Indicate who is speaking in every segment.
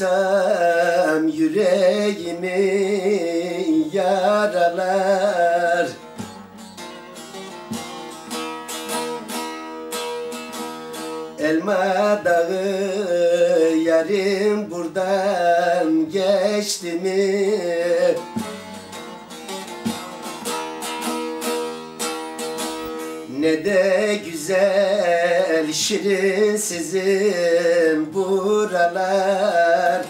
Speaker 1: Yıkarsam yüreğimi yaralar Elma dağı yarim buradan geçti mi? Ne de güzel şirin sizin buralar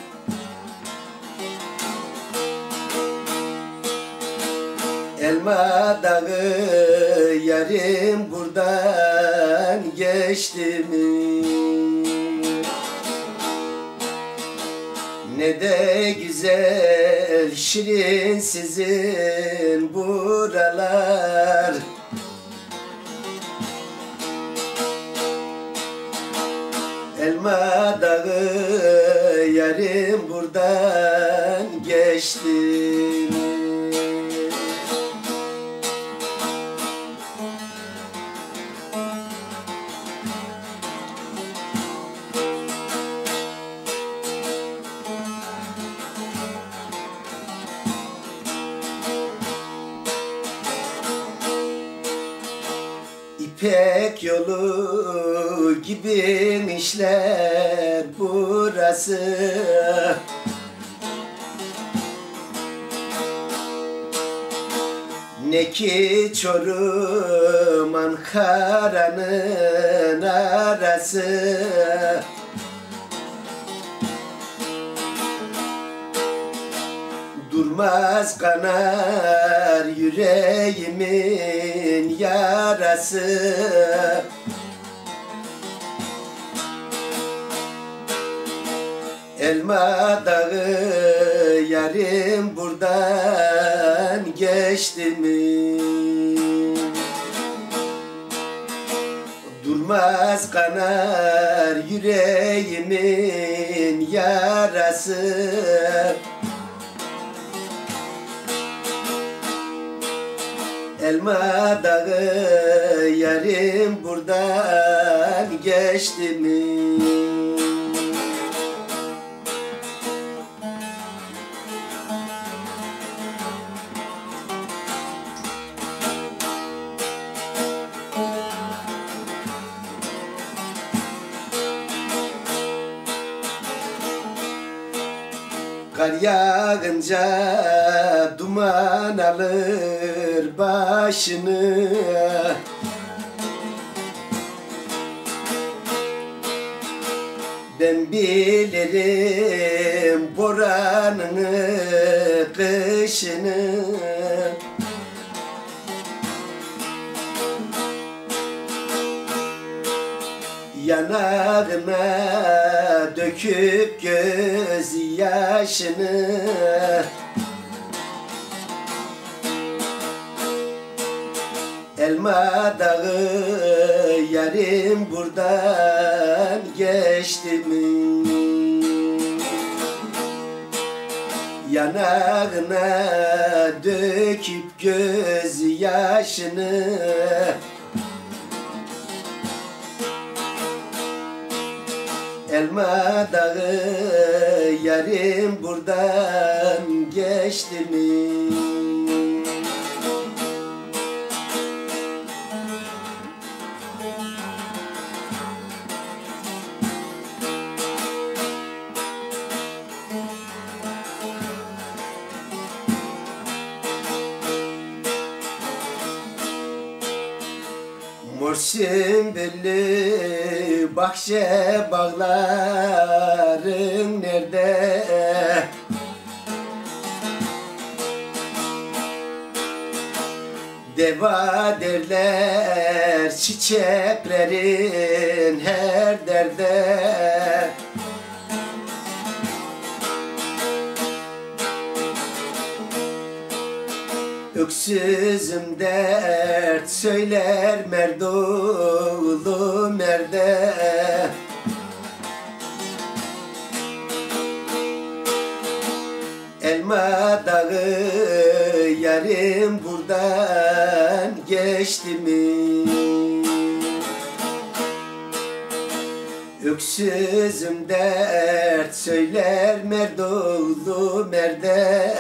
Speaker 1: Elma dağı yarim buradan geçti mi? Ne de güzel şirin sizin buralar Elma dağı yarim buradan geçti İpek yolu gibiymişler burası. Ne ki Çorum Ankara'nın arası Durmaz kanar yüreğimin yarası Elma dağı yarim buradan geçti mi? Durmaz kanar yüreğimin yarası Elma dağı yarim buradan geçti mi? Kar yağınca duman alır başını. Ben bilirim boranını, kışını Yanağına döküp göz yaşını Elma dağı yarim buradan geçti mi? Yanağına döküp göz yaşını Elma dağı yarim buradan geçti mi? Morsin belli bahçe bağların nerede? Deva derler çiçeklerin her derde Öksüzüm dert söyler merdolu merde Elma dağı yarim buradan geçti mi? Öksüzüm dert söyler merdoğlu merde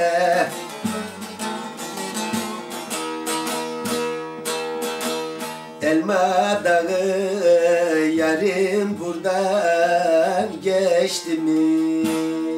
Speaker 1: Elma dağı yarim buradan geçti mi?